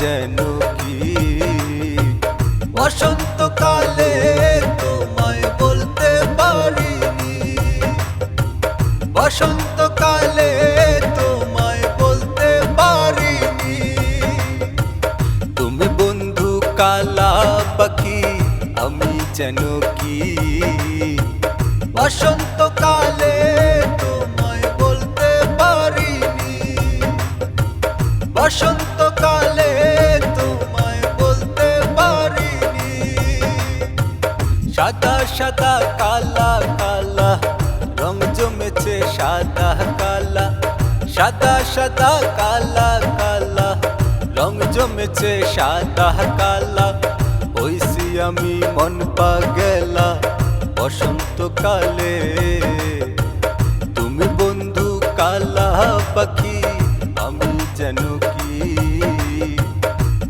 যেন কি? বসন্তকালে তোমায় বলতে পারিনি। বসন্তকালে তোমায় বলতে পারিনি। তুমি বন্ধু কালা পাখি আমি যেন কি? বসন্তকালে তোমায় বলতে পারিনি। বসন্তকালে সাদা সাদা, কালা কালা। রং জমেছে সাদা, কালা। সাদা সাদা, কালা কালা। রং জমেছে সাদা, কালা। ওইসি আমি মন পা গেলা বসন্তকালে তুমি বন্ধু কালা পাখি, আমি যেন কি?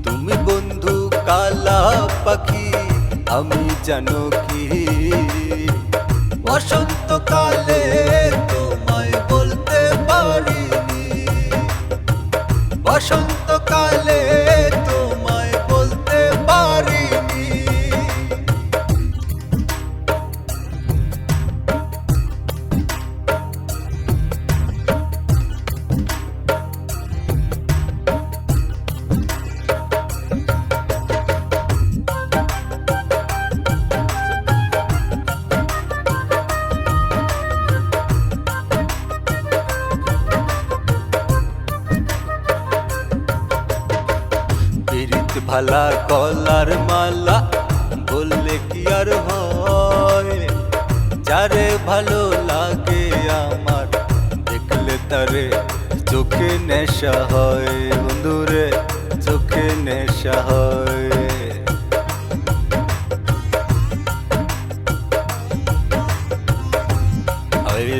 তুমি বন্ধু কালা পাখি আমি জানো কি? বসন্তকালে তোমায় বলতে পারিনি। বসন্তকালে ভালা কলার মালা, বললে কি আর হয়? যারে ভালো লাগে আমার, দেখলে তারে চোখে নেশা হয়। বন্ধুরে, চোখে নেশা হয়।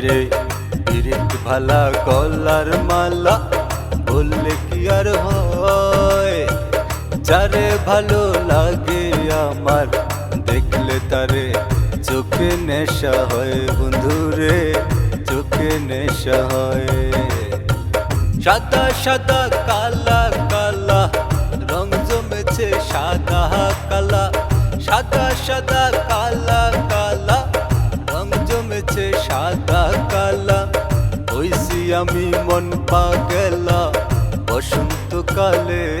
রে পিরিত ভালা কলার মালা, বললে কি আর হয়? যারে ভালো লাগে আমার, দেখলে তারে চোখে নেশা হয় বন্ধুরে চোখে নেশা হয়। সাদা সাদা, কালা কালা, রং জমেছে সাদা, কালা। সাদা সাদা, কালা কালা, রং জমেছে সাদা, কালা। হইছি আমি মন পা গেলা বসন্তকালে